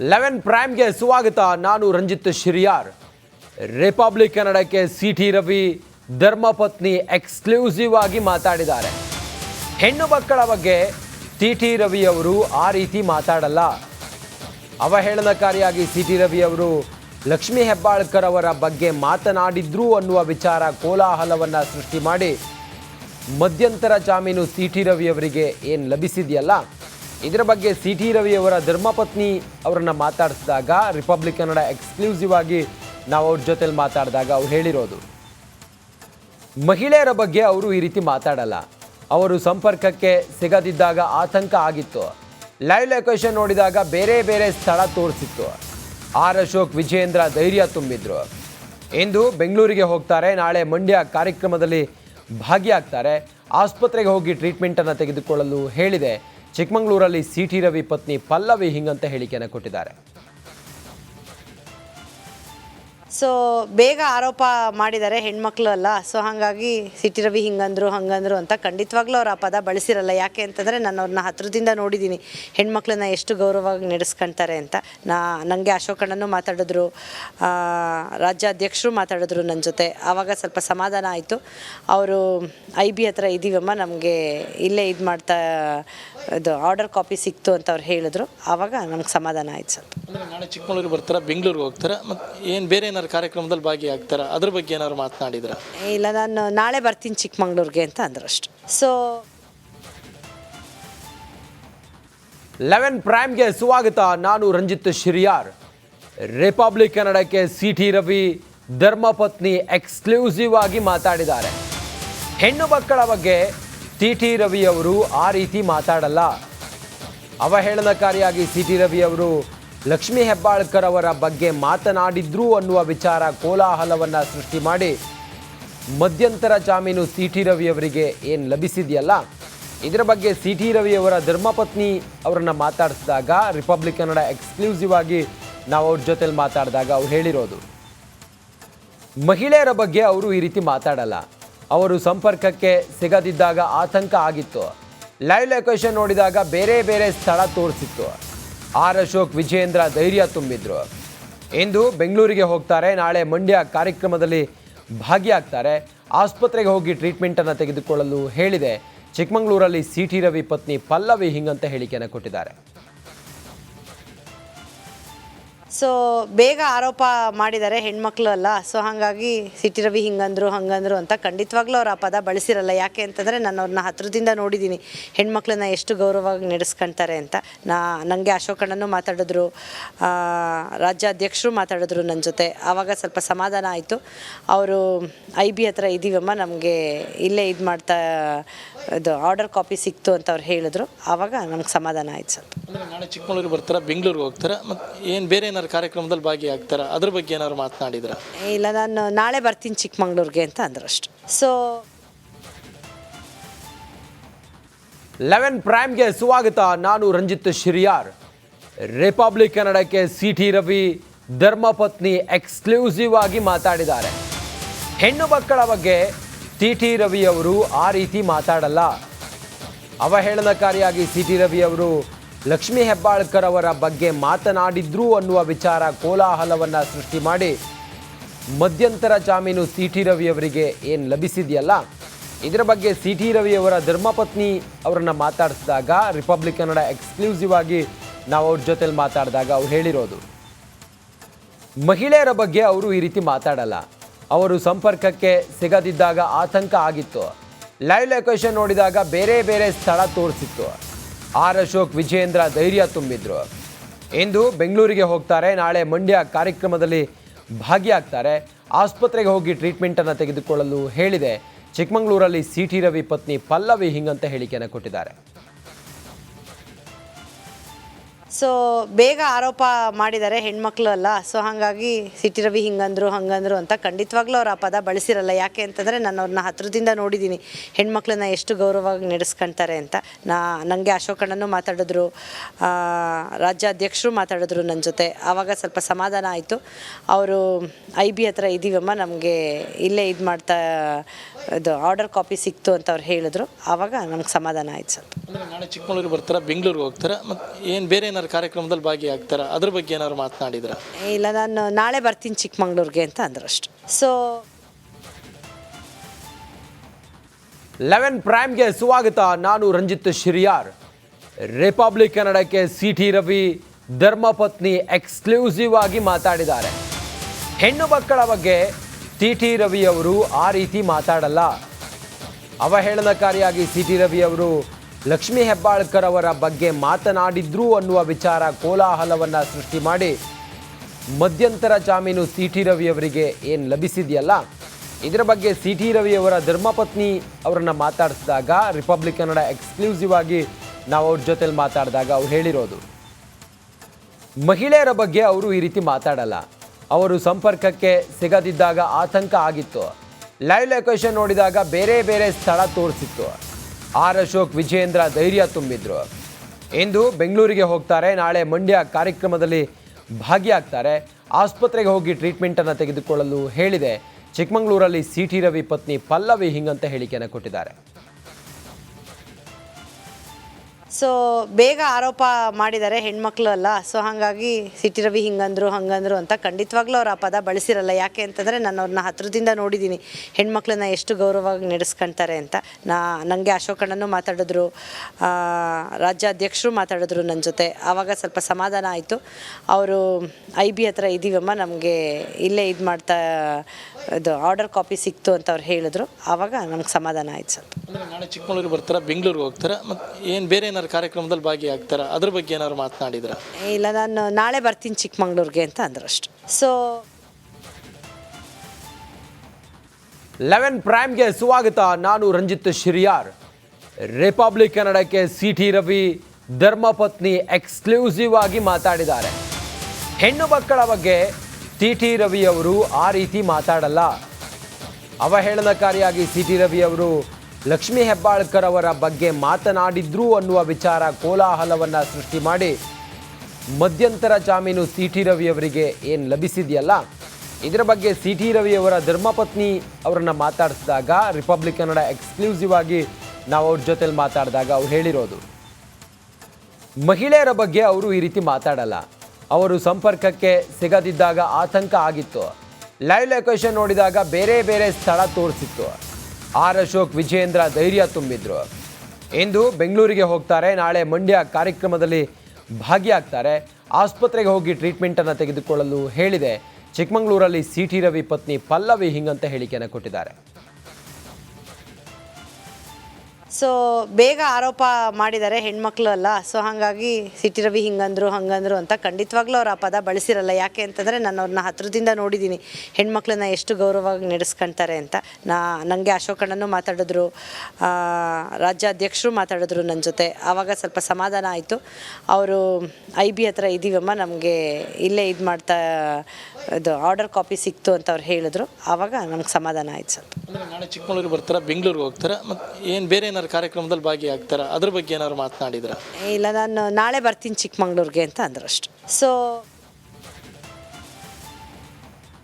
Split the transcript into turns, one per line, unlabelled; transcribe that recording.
Eleven ಪ್ರೈಮ್ಗೆ ಸ್ವಾಗತ ನಾನು ರಂಜಿತ್ ಶಿರಿಯಾರ್. ರಿಪಬ್ಲಿಕ್ ಕನ್ನಡಕ್ಕೆ ಸಿ ಟಿ ರವಿ ಧರ್ಮಪತ್ನಿ ಎಕ್ಸ್ಕ್ಲೂಸಿವ್ ಆಗಿ ಮಾತಾಡಿದ್ದಾರೆ. ಹೆಣ್ಣು ಮಕ್ಕಳ ಬಗ್ಗೆ ಸಿ ಟಿ ರವಿ ಅವರು ಆ ರೀತಿ ಮಾತಾಡಲ್ಲ. ಅವಹೇಳನಕಾರಿಯಾಗಿ ಸಿ ಟಿ ರವಿ ಅವರು ಲಕ್ಷ್ಮೀ ಹೆಬ್ಬಾಳ್ಕರ್ ಅವರ ಬಗ್ಗೆ ಮಾತನಾಡಿದ್ರು ಅನ್ನುವ ವಿಚಾರ ಕೋಲಾಹಲವನ್ನು ಸೃಷ್ಟಿ ಮಾಡಿ ಮಧ್ಯಂತರ ಜಾಮೀನು ಸಿ ಟಿ ರವಿ ಅವರಿಗೆ ಏನು ಲಭಿಸಿದೆಯಲ್ಲ? ಇದರ ಬಗ್ಗೆ ಸಿ ಟಿ ರವಿ ಅವರ ಧರ್ಮಪತ್ನಿ ಅವರನ್ನ ಮಾತಾಡಿಸಿದಾಗ ರಿಪಬ್ಲಿಕ್ ಕನ್ನಡ ಎಕ್ಸ್ಕ್ಲೂಸಿವ್ ಆಗಿ ನಾವು ಅವ್ರ ಜೊತೆಲಿ ಮಾತಾಡಿದಾಗ ಅವ್ರು ಹೇಳಿರೋದು. ಮಹಿಳೆಯರ ಬಗ್ಗೆ ಅವರು ಈ ರೀತಿ ಮಾತಾಡಲ್ಲ. ಅವರು ಸಂಪರ್ಕಕ್ಕೆ ಸಿಗದಿದ್ದಾಗ ಆತಂಕ ಆಗಿತ್ತು. ಲೈವ್ ಲೊಕೇಶನ್ ನೋಡಿದಾಗ ಬೇರೆ ಬೇರೆ ಸ್ಥಳ ತೋರಿಸಿತ್ತು. ಆರ್ ಅಶೋಕ್, ವಿಜಯೇಂದ್ರ ಧೈರ್ಯ ತುಂಬಿದ್ರು. ಇಂದು ಬೆಂಗಳೂರಿಗೆ ಹೋಗ್ತಾರೆ, ನಾಳೆ ಮಂಡ್ಯ ಕಾರ್ಯಕ್ರಮದಲ್ಲಿ ಭಾಗಿಯಾಗ್ತಾರೆ. ಆಸ್ಪತ್ರೆಗೆ ಹೋಗಿ ಟ್ರೀಟ್ಮೆಂಟನ್ನು ತೆಗೆದುಕೊಳ್ಳಲು ಹೇಳಿದೆ. ಚಿಕ್ಕಮಗಳೂರಲ್ಲಿ ಸಿ ಟಿ ರವಿ ಪತ್ನಿ ಪಲ್ಲವಿ ಹಿಂಗಂತ ಹೇಳಿಕೆಯನ್ನು ಕೊಟ್ಟಿದ್ದಾರೆ.
ಸೊ ಬೇಗ ಆರೋಪ ಮಾಡಿದ್ದಾರೆ ಹೆಣ್ಮಕ್ಳು ಅಲ್ಲ ಸೊ ಹಾಗಾಗಿ ಸಿಟಿ ರವಿ ಹಿಂಗಂದ್ರು, ಹಂಗಂದ್ರು ಅಂತ ಖಂಡಿತವಾಗ್ಲೂ ಅವ್ರು ಆ ಪದ ಬಳಸಿರಲ್ಲ. ಯಾಕೆ ಅಂತಂದರೆ ನಾನು ಅವ್ರನ್ನ ಹತ್ರದಿಂದ ನೋಡಿದ್ದೀನಿ. ಹೆಣ್ಮಕ್ಳನ್ನ ಎಷ್ಟು ಗೌರವವಾಗಿ ನಡೆಸ್ಕೊಂತಾರೆ ಅಂತ. ನಾ ನನಗೆ ಅಶೋಕಣ್ಣನೂ ಮಾತಾಡಿದ್ರು ರಾಜ್ಯಾಧ್ಯಕ್ಷರು ಮಾತಾಡಿದ್ರು ನನ್ನ ಜೊತೆ. ಆವಾಗ ಸ್ವಲ್ಪ ಸಮಾಧಾನ ಆಯಿತು. ಅವರು ಐ ಬಿ ಹತ್ರ ಇದ್ದೀವಮ್ಮ ನಮಗೆ ಇಲ್ಲೇ ಇದು ಮಾಡ್ತಾ, ಇದು ಆರ್ಡರ್ ಕಾಪಿ ಸಿಕ್ತು ಅಂತ ಅವ್ರು ಹೇಳಿದ್ರು. ಆವಾಗ ನಮ್ಗೆ ಸಮಾಧಾನ ಆಯ್ತು
ಅಂದರೆ ನಾಳೆ ಚಿಕ್ಕಮಗಳೂರಿಗೆ ಬರ್ತಾರ, ಬೆಂಗಳೂರಿಗೆ ಹೋಗ್ತಾರೆ ಮತ್ತು ಏನು ಬೇರೆ ಏನಾದ್ರು ಕಾರ್ಯಕ್ರಮದಲ್ಲಿ ಭಾಗಿಯಾಗ್ತಾರ? ಅದ್ರ ಬಗ್ಗೆ ಏನಾದ್ರು ಮಾತನಾಡಿದ್ರ?
ಇಲ್ಲ ನಾನು ನಾಳೆ ಬರ್ತೀನಿ ಚಿಕ್ಕಮಂಗ್ಳೂರಿಗೆ ಅಂತ ಅಂದ್ರು ಅಷ್ಟು. ಸೊ
ಲೆವೆನ್ ಪ್ರೈಮ್ಗೆ ಸ್ವಾಗತ ನಾನು ರಂಜಿತ್ ಶಿರಿಯಾರ್. ರಿಪಬ್ಲಿಕ್ ಕನ್ನಡಕ್ಕೆ ಸಿ ಟಿ ರವಿ ಧರ್ಮಪತ್ನಿ ಎಕ್ಸ್ಕ್ಲೂಸಿವ್ ಆಗಿ ಮಾತಾಡಿದ್ದಾರೆ. ಹೆಣ್ಣು ಮಕ್ಕಳ ಬಗ್ಗೆ ಸಿ ಟಿ ರವಿ ಅವರು ಆ ರೀತಿ ಮಾತಾಡಲ್ಲ. ಅವಹೇಳನಕಾರಿಯಾಗಿ ಸಿ ಟಿ ರವಿ ಅವರು ಲಕ್ಷ್ಮೀ ಹೆಬ್ಬಾಳ್ಕರ್ ಅವರ ಬಗ್ಗೆ ಮಾತನಾಡಿದ್ರು ಅನ್ನುವ ವಿಚಾರ ಕೋಲಾಹಲವನ್ನು ಸೃಷ್ಟಿ ಮಾಡಿ ಮಧ್ಯಂತರ ಜಾಮೀನು ಸಿ ಟಿ ರವಿ ಅವರಿಗೆ ಏನು ಲಭಿಸಿದೆಯಲ್ಲ? ಇದರ ಬಗ್ಗೆ ಸಿ ಟಿ ರವಿ ಅವರ ಧರ್ಮಪತ್ನಿ ಅವರನ್ನು ಮಾತಾಡಿಸಿದಾಗ ರಿಪಬ್ಲಿಕ್ ಕನ್ನಡ ಎಕ್ಸ್ಕ್ಲೂಸಿವ್ ಆಗಿ ನಾವು ಅವ್ರ ಜೊತೆಲಿ ಮಾತಾಡಿದಾಗ ಅವ್ರು ಹೇಳಿರೋದು. ಮಹಿಳೆಯರ ಬಗ್ಗೆ ಅವರು ಈ ರೀತಿ ಮಾತಾಡಲ್ಲ. ಅವರು ಸಂಪರ್ಕಕ್ಕೆ ಸಿಗದಿದ್ದಾಗ ಆತಂಕ ಆಗಿತ್ತು. ಲೈವ್ ಲೊಕೇಶನ್ ನೋಡಿದಾಗ ಬೇರೆ ಬೇರೆ ಸ್ಥಳ ತೋರಿಸಿತ್ತು. ಆರ್ ಅಶೋಕ್ ವಿಜೇಂದ್ರ ಧೈರ್ಯ ತುಂಬಿದ್ರು. ಇಂದು ಬೆಂಗಳೂರಿಗೆ ಹೋಗ್ತಾರೆ, ನಾಳೆ ಮಂಡ್ಯ ಕಾರ್ಯಕ್ರಮದಲ್ಲಿ ಭಾಗಿಯಾಗ್ತಾರೆ. ಆಸ್ಪತ್ರೆಗೆ ಹೋಗಿ ಟ್ರೀಟ್ಮೆಂಟನ್ನು ತೆಗೆದುಕೊಳ್ಳಲು ಹೇಳಿದೆ. ಚಿಕ್ಕಮಗಳೂರಲ್ಲಿ ಸಿ ಟಿ ರವಿ ಪತ್ನಿ ಪಲ್ಲವಿ ಹಿಂಗಂತ ಹೇಳಿಕೆಯನ್ನು ಕೊಟ್ಟಿದ್ದಾರೆ.
ಸೊ ಬೇಗ ಆರೋಪ ಮಾಡಿದ್ದಾರೆ ಹೆಣ್ಮಕ್ಳು ಅಲ್ಲ ಸೊ ಹಾಗಾಗಿ ಸಿಟಿ ರವಿ ಹಿಂಗಂದ್ರು, ಹಂಗಂದ್ರು ಅಂತ ಖಂಡಿತವಾಗ್ಲೂ ಅವ್ರು ಆ ಪದ ಬಳಸಿರಲ್ಲ. ಯಾಕೆ ಅಂತಂದರೆ ನಾನು ಅವ್ರನ್ನ ಹತ್ರದಿಂದ ನೋಡಿದ್ದೀನಿ. ಹೆಣ್ಮಕ್ಳನ್ನ ಎಷ್ಟು ಗೌರವವಾಗಿ ನಡೆಸ್ಕೊಂತಾರೆ ಅಂತ. ನಾ ನನಗೆ ಅಶೋಕಣ್ಣನೂ ಮಾತಾಡಿದ್ರು ರಾಜ್ಯಾಧ್ಯಕ್ಷರು ಮಾತಾಡಿದ್ರು ನನ್ನ ಜೊತೆ. ಆವಾಗ ಸ್ವಲ್ಪ ಸಮಾಧಾನ ಆಯಿತು. ಅವರು ಐ ಬಿ ಹತ್ರ ಇದ್ದೀವಮ್ಮ ನಮಗೆ ಇಲ್ಲೇ ಇದು ಮಾಡ್ತಾ ಇದು ಆರ್ಡರ್ ಕಾಪಿ ಸಿಕ್ತು ಅಂತ ಅವ್ರು ಹೇಳಿದ್ರು. ಆವಾಗ ನಮ್ಗೆ ಸಮಾಧಾನ ಆಯ್ತು ಸ್ವಲ್ಪ.
ಅಂದರೆ ನಾಳೆ ಚಿಕ್ಕಮಗಳೂರಿಗೆ ಬರ್ತಾರ ಬೆಂಗಳೂರಿಗೆ ಹೋಗ್ತಾರ ಮತ್ತು ಏನು ಬೇರೆ ಏನಾದ್ರು ಕಾರ್ಯಕ್ರಮದಲ್ಲಿ ಭಾಗಿಯಾಗ್ತಾರ? ಅದ್ರ ಬಗ್ಗೆ ಏನಾದ್ರು ಮಾತನಾಡಿದ್ರ?
ಇಲ್ಲ ನಾನು ನಾಳೆ ಬರ್ತೀನಿ ಚಿಕ್ಕಮಂಗ್ಳೂರಿಗೆ ಅಂತ ಅಂದ್ರು ಅಷ್ಟು. ಸೊ
ಲೆವೆನ್ ಪ್ರೈಮ್ಗೆ ಸ್ವಾಗತ ನಾನು ರಂಜಿತ್ ಶಿರಿಯಾರ್. ರಿಪಬ್ಲಿಕ್ ಕನ್ನಡಕ್ಕೆ ಸಿ ಟಿ ರವಿ ಧರ್ಮಪತ್ನಿ ಎಕ್ಸ್ಕ್ಲೂಸಿವ್ ಆಗಿ ಮಾತಾಡಿದ್ದಾರೆ. ಹೆಣ್ಣು ಮಕ್ಕಳ ಬಗ್ಗೆ ಟಿ ಟಿ ರವಿ ಅವರು ಆ ರೀತಿ ಮಾತಾಡಲ್ಲ. ಅವಹೇಳನಕಾರಿಯಾಗಿ ಸಿ ಟಿ ರವಿ ಅವರು ಲಕ್ಷ್ಮೀ ಹೆಬ್ಬಾಳ್ಕರ್ ಅವರ ಬಗ್ಗೆ ಮಾತನಾಡಿದ್ರು ಅನ್ನುವ ವಿಚಾರ ಕೋಲಾಹಲವನ್ನು ಸೃಷ್ಟಿ ಮಾಡಿ ಮಧ್ಯಂತರ ಜಾಮೀನು ಸಿ ಟಿ ರವಿ ಅವರಿಗೆ ಏನು ಲಭಿಸಿದೆಯಲ್ಲ? ಇದರ ಬಗ್ಗೆ ಸಿ ಟಿ ರವಿ ಅವರ ಧರ್ಮಪತ್ನಿ ಅವರನ್ನು ಮಾತಾಡಿಸಿದಾಗ ರಿಪಬ್ಲಿಕ್ ಕನ್ನಡ ಎಕ್ಸ್ಕ್ಲೂಸಿವ್ ಆಗಿ ನಾವು ಅವ್ರ ಜೊತೆಲಿ ಮಾತಾಡಿದಾಗ ಅವ್ರು ಹೇಳಿರೋದು. ಮಹಿಳೆಯರ ಬಗ್ಗೆ ಅವರು ಈ ರೀತಿ ಮಾತಾಡಲ್ಲ. ಅವರು ಸಂಪರ್ಕಕ್ಕೆ ಸಿಗದಿದ್ದಾಗ ಆತಂಕ ಆಗಿತ್ತು. ಲೈವ್ ಲೊಕೇಶನ್ ನೋಡಿದಾಗ ಬೇರೆ ಬೇರೆ ಸ್ಥಳ ತೋರಿಸಿತ್ತು. ಆರ್ ಅಶೋಕ್ ವಿಜೇಂದ್ರ ಧೈರ್ಯ ತುಂಬಿದ್ರು. ಇಂದು ಬೆಂಗಳೂರಿಗೆ ಹೋಗ್ತಾರೆ, ನಾಳೆ ಮಂಡ್ಯ ಕಾರ್ಯಕ್ರಮದಲ್ಲಿ ಭಾಗಿಯಾಗ್ತಾರೆ. ಆಸ್ಪತ್ರೆಗೆ ಹೋಗಿ ಟ್ರೀಟ್ಮೆಂಟನ್ನು ತೆಗೆದುಕೊಳ್ಳಲು ಹೇಳಿದೆ. ಚಿಕ್ಕಮಗಳೂರಲ್ಲಿ ಸಿ ಟಿ ರವಿ ಪತ್ನಿ ಪಲ್ಲವಿ ಹಿಂಗಂತ ಹೇಳಿಕೆಯನ್ನು ಕೊಟ್ಟಿದ್ದಾರೆ.
ಸೊ ಬೇಗ ಆರೋಪ ಮಾಡಿದ್ದಾರೆ ಹೆಣ್ಮಕ್ಳು ಅಲ್ಲ ಸೊ ಹಾಗಾಗಿ ಸಿಟಿ ರವಿ ಹಿಂಗಂದ್ರು, ಹಂಗಂದ್ರು ಅಂತ ಖಂಡಿತವಾಗ್ಲೂ ಅವ್ರು ಆ ಪದ ಬಳಸಿರಲ್ಲ. ಯಾಕೆ ಅಂತಂದರೆ ನಾನು ಅವ್ರನ್ನ ಹತ್ರದಿಂದ ನೋಡಿದ್ದೀನಿ. ಹೆಣ್ಮಕ್ಳನ್ನ ಎಷ್ಟು ಗೌರವವಾಗಿ ನಡೆಸ್ಕೊಂತಾರೆ ಅಂತ. ನಾ ನನಗೆ ಅಶೋಕಣ್ಣನೂ ಮಾತಾಡಿದ್ರು ರಾಜ್ಯಾಧ್ಯಕ್ಷರು ಮಾತಾಡಿದ್ರು ನನ್ನ ಜೊತೆ. ಆವಾಗ ಸ್ವಲ್ಪ ಸಮಾಧಾನ ಆಯಿತು. ಅವರು ಐ ಬಿ ಹತ್ರ ಇದ್ದೀವಮ್ಮ ನಮಗೆ ಇಲ್ಲೇ ಇದು ಮಾಡ್ತಾ, ಇದು ಆರ್ಡರ್ ಕಾಪಿ ಸಿಕ್ತು ಅಂತ ಅವ್ರು ಹೇಳಿದ್ರು. ಆವಾಗ ನಮ್ಗೆ ಸಮಾಧಾನ ಆಯ್ತು
ಅಂದರೆ ನಾಳೆ ಚಿಕ್ಕಮಗಳೂರಿಗೆ ಬರ್ತಾರ, ಬೆಂಗಳೂರಿಗೆ ಹೋಗ್ತಾರೆ ಮತ್ತು ಏನು ಬೇರೆ ಏನಾದ್ರು ಏನಾದ್ರು ಕಾರ್ಯಕ್ರಮದಲ್ಲಿ ಭಾಗಿಯಾಗ್ತಾರ? ಅದ್ರ ಬಗ್ಗೆ ಏನಾದ್ರು ಮಾತನಾಡಿದ್ರ?
ಇಲ್ಲ ನಾನು ನಾಳೆ ಬರ್ತೀನಿ ಚಿಕ್ಕಮಂಗ್ಳೂರ್ಗೆ ಅಂತ ಅಂದ್ರು ಅಷ್ಟು. ಸೊ
ಲೆವೆನ್ ಪ್ರೈಮ್ಗೆ ಸ್ವಾಗತ ನಾನು ರಂಜಿತ್ ಶಿರಿಯಾರ್. ರಿಪಬ್ಲಿಕ್ ಕನ್ನಡಕ್ಕೆ ಸಿ ಟಿ ರವಿ ಧರ್ಮಪತ್ನಿ ಎಕ್ಸ್ಕ್ಲೂಸಿವ್ ಆಗಿ ಮಾತಾಡಿದ್ದಾರೆ. ಹೆಣ್ಣು ಮಕ್ಕಳ ಬಗ್ಗೆ ಸಿ ಟಿ ರವಿ ಅವರು ಆ ರೀತಿ ಮಾತಾಡಲ್ಲ. ಅವಹೇಳನಕಾರಿಯಾಗಿ ಸಿ ಟಿ ರವಿ ಅವರು ಲಕ್ಷ್ಮೀ ಹೆಬ್ಬಾಳ್ಕರ್ ಅವರ ಬಗ್ಗೆ ಮಾತನಾಡಿದ್ರು ಅನ್ನುವ ವಿಚಾರ ಕೋಲಾಹಲವನ್ನು ಸೃಷ್ಟಿ ಮಾಡಿ ಮಧ್ಯಂತರ ಜಾಮೀನು ಸಿ ಟಿ ರವಿ ಅವರಿಗೆ ಏನು ಲಭಿಸಿದೆಯಲ್ಲ? ಇದರ ಬಗ್ಗೆ ಸಿ ಟಿ ರವಿ ಅವರ ಧರ್ಮಪತ್ನಿ ಅವರನ್ನು ಮಾತಾಡಿಸಿದಾಗ ರಿಪಬ್ಲಿಕ್ ಕನ್ನಡ ಎಕ್ಸ್ಕ್ಲೂಸಿವ್ ಆಗಿ ನಾವು ಅವ್ರ ಜೊತೆಲಿ ಮಾತಾಡಿದಾಗ ಅವ್ರು ಹೇಳಿರೋದು. ಮಹಿಳೆಯರ ಬಗ್ಗೆ ಅವರು ಈ ರೀತಿ ಮಾತಾಡಲ್ಲ. ಅವರು ಸಂಪರ್ಕಕ್ಕೆ ಸಿಗದಿದ್ದಾಗ ಆತಂಕ ಆಗಿತ್ತು. ಲೈವ್ ಲೊಕೇಶನ್ ನೋಡಿದಾಗ ಬೇರೆ ಬೇರೆ ಸ್ಥಳ ತೋರಿಸಿತ್ತು. ಆರ್ ಅಶೋಕ್ ವಿಜೇಂದ್ರ ಧೈರ್ಯ ತುಂಬಿದ್ರು. ಇಂದು ಬೆಂಗಳೂರಿಗೆ ಹೋಗ್ತಾರೆ, ನಾಳೆ ಮಂಡ್ಯ ಕಾರ್ಯಕ್ರಮದಲ್ಲಿ ಭಾಗಿಯಾಗ್ತಾರೆ. ಆಸ್ಪತ್ರೆಗೆ ಹೋಗಿ ಟ್ರೀಟ್ಮೆಂಟನ್ನು ತೆಗೆದುಕೊಳ್ಳಲು ಹೇಳಿದೆ. ಚಿಕ್ಕಮಗಳೂರಲ್ಲಿ ಸಿ ಟಿ ರವಿ ಪತ್ನಿ ಪಲ್ಲವಿ ಹಿಂಗಂತ ಹೇಳಿಕೆಯನ್ನು ಕೊಟ್ಟಿದ್ದಾರೆ.
ಸೊ ಬೇಗ ಆರೋಪ ಮಾಡಿದ್ದಾರೆ ಹೆಣ್ಮಕ್ಳು ಅಲ್ಲ ಸೊ ಹಾಗಾಗಿ ಸಿಟಿ ರವಿ ಹಿಂಗಂದ್ರು, ಹಂಗಂದ್ರು ಅಂತ ಖಂಡಿತವಾಗ್ಲೂ ಅವ್ರು ಆ ಪದ ಬಳಸಿರಲ್ಲ. ಯಾಕೆ ಅಂತಂದರೆ ನಾನು ಅವ್ರನ್ನ ಹತ್ರದಿಂದ ನೋಡಿದ್ದೀನಿ. ಹೆಣ್ಮಕ್ಳನ್ನ ಎಷ್ಟು ಗೌರವವಾಗಿ ನಡೆಸ್ಕೊಂತಾರೆ ಅಂತ. ನಾ ನನಗೆ ಅಶೋಕಣ್ಣನೂ ಮಾತಾಡಿದ್ರು ರಾಜ್ಯಾಧ್ಯಕ್ಷರು ಮಾತಾಡಿದ್ರು ನನ್ನ ಜೊತೆ. ಆವಾಗ ಸ್ವಲ್ಪ ಸಮಾಧಾನ ಆಯಿತು. ಅವರು ಐ ಬಿ ಹತ್ರ ಇದ್ದೀವಮ್ಮ ನಮಗೆ ಇಲ್ಲೇ ಇದು ಮಾಡ್ತಾ, ಇದು ಆರ್ಡರ್ ಕಾಪಿ ಸಿಕ್ತು ಅಂತ ಅವ್ರು ಹೇಳಿದ್ರು. ಆವಾಗ ನಮ್ಗೆ ಸಮಾಧಾನ ಆಯ್ತು
ಅಂದ್ರೆ ನಾಳೆ ಚಿಕ್ಕಮಗಳೂರಿಗೆ ಬರ್ತಾರೆ, ಬೆಂಗಳೂರಿಗೆ ಹೋಗ್ತಾರೆ ಮತ್ತು ಏನು ಬೇರೆ ಏನಾದ್ರು ಕಾರ್ಯಕ್ರಮದಲ್ಲಿ ಭಾಗಿಯಾಗ್ತಾರ? ಅದ್ರ ಬಗ್ಗೆ ಏನಾದ್ರು ಮಾತನಾಡಿದ್ರ?
ಇಲ್ಲ ನಾನು ನಾಳೆ ಬರ್ತೀನಿ ಚಿಕ್ಕಮಂಗ್ಳೂರ್ಗೆ ಅಂತ ಅಂದ್ರು ಅಷ್ಟು. ಸೊ
ಲೆವೆನ್ ಪ್ರೈಮ್ಗೆ ಸ್ವಾಗತ ನಾನು ರಂಜಿತ್ ಶಿರಿಯಾರ್. ರಿಪಬ್ಲಿಕ್ ಕನ್ನಡಕ್ಕೆ ಸಿ ಟಿ ರವಿ ಧರ್ಮಪತ್ನಿ ಎಕ್ಸ್ಕ್ಲೂಸಿವ್ ಆಗಿ ಮಾತಾಡಿದ್ದಾರೆ. ಹೆಣ್ಣು ಮಕ್ಕಳ ಬಗ್ಗೆ ಟಿ ಟಿ ರವಿ ಅವರು ಆ ರೀತಿ ಮಾತಾಡಲ್ಲ. ಅವಹೇಳನಕಾರಿಯಾಗಿ ಸಿ ಟಿ ರವಿ ಅವರು ಲಕ್ಷ್ಮೀ ಹೆಬ್ಬಾಳ್ಕರ್ ಅವರ ಬಗ್ಗೆ ಮಾತನಾಡಿದ್ರು ಅನ್ನುವ ವಿಚಾರ ಕೋಲಾಹಲವನ್ನು ಸೃಷ್ಟಿ ಮಾಡಿ ಮಧ್ಯಂತರ ಜಾಮೀನು ಸಿ ಟಿ ರವಿ ಅವರಿಗೆ ಏನು ಲಭಿಸಿದೆಯಲ್ಲ? ಇದರ ಬಗ್ಗೆ ಸಿ ಟಿ ರವಿ ಅವರ ಧರ್ಮಪತ್ನಿ ಅವರನ್ನು ಮಾತಾಡಿಸಿದಾಗ ರಿಪಬ್ಲಿಕ್ ಕನ್ನಡ ಎಕ್ಸ್ಕ್ಲೂಸಿವ್ ಆಗಿ ನಾವು ಅವ್ರ ಜೊತೆಲಿ ಮಾತಾಡಿದಾಗ ಅವ್ರು ಹೇಳಿರೋದು. ಮಹಿಳೆಯರ ಬಗ್ಗೆ ಅವರು ಈ ರೀತಿ ಮಾತಾಡಲ್ಲ. ಅವರು ಸಂಪರ್ಕಕ್ಕೆ ಸಿಗದಿದ್ದಾಗ ಆತಂಕ ಆಗಿತ್ತು. ಲೈವ್ ಲೊಕೇಶನ್ ನೋಡಿದಾಗ ಬೇರೆ ಬೇರೆ ಸ್ಥಳ ತೋರಿಸಿತ್ತು. ಆರ್ ಅಶೋಕ್ ವಿಜೇಂದ್ರ ಧೈರ್ಯ ತುಂಬಿದ್ರು. ಇಂದು ಬೆಂಗಳೂರಿಗೆ ಹೋಗ್ತಾರೆ, ನಾಳೆ ಮಂಡ್ಯ ಕಾರ್ಯಕ್ರಮದಲ್ಲಿ ಭಾಗಿಯಾಗ್ತಾರೆ. ಆಸ್ಪತ್ರೆಗೆ ಹೋಗಿ ಟ್ರೀಟ್ಮೆಂಟನ್ನು ತೆಗೆದುಕೊಳ್ಳಲು ಹೇಳಿದೆ. ಚಿಕ್ಕಮಗಳೂರಲ್ಲಿ ಸಿ ಟಿ ರವಿ ಪತ್ನಿ ಪಲ್ಲವಿ ಹಿಂಗಂತ ಹೇಳಿಕೆಯನ್ನು ಕೊಟ್ಟಿದ್ದಾರೆ.
ಸೊ ಬೇಗ ಆರೋಪ ಮಾಡಿದ್ದಾರೆ ಹೆಣ್ಮಕ್ಳು ಅಲ್ಲ ಸೊ ಹಾಗಾಗಿ ಸಿಟಿ ರವಿ ಹಿಂಗಂದ್ರು, ಹಂಗಂದ್ರು ಅಂತ ಖಂಡಿತವಾಗ್ಲೂ ಅವ್ರು ಆ ಪದ ಬಳಸಿರಲ್ಲ. ಯಾಕೆ ಅಂತಂದರೆ ನಾನು ಅವ್ರನ್ನ ಹತ್ರದಿಂದ ನೋಡಿದ್ದೀನಿ. ಹೆಣ್ಮಕ್ಳನ್ನ ಎಷ್ಟು ಗೌರವವಾಗಿ ನಡೆಸ್ಕೊಂತಾರೆ ಅಂತ. ನಾ ನನಗೆ ಅಶೋಕಣ್ಣನೂ ಮಾತಾಡಿದ್ರು ರಾಜ್ಯಾಧ್ಯಕ್ಷರು ಮಾತಾಡಿದ್ರು ನನ್ನ ಜೊತೆ. ಆವಾಗ ಸ್ವಲ್ಪ ಸಮಾಧಾನ ಆಯಿತು. ಅವರು ಐ ಬಿ ಹತ್ರ ಇದ್ದೀವಮ್ಮ ನಮಗೆ ಇಲ್ಲೇ ಇದು ಮಾಡ್ತಾ, ಇದು ಆರ್ಡರ್ ಕಾಪಿ ಸಿಕ್ತು ಅಂತ ಅವ್ರು ಹೇಳಿದ್ರು. ಆವಾಗ ನಮ್ಗೆ ಸಮಾಧಾನ ಆಯ್ತು
ನಾಳೆ ಚಿಕ್ಕಮಗಳೂರಿಗೆ ಬರ್ತಾರೆ, ಬೆಂಗಳೂರಿಗೆ ಹೋಗ್ತಾರೆ ಮತ್ತು ಏನು ಬೇರೆ ಏನಾದ್ರು ಕಾರ್ಯಕ್ರಮದಲ್ಲಿ ಭಾಗಿಯಾಗ್ತಾರ? ಅದ್ರ ಬಗ್ಗೆ ಏನಾದ್ರು ಮಾತನಾಡಿದ್ರ?
ಇಲ್ಲ, ನಾನು ನಾಳೆ ಬರ್ತೀನಿ ಚಿಕ್ಕಮಂಗ್ಳೂರಿಗೆ ಅಂತ ಅಂದ್ರು ಅಷ್ಟು. ಸೊ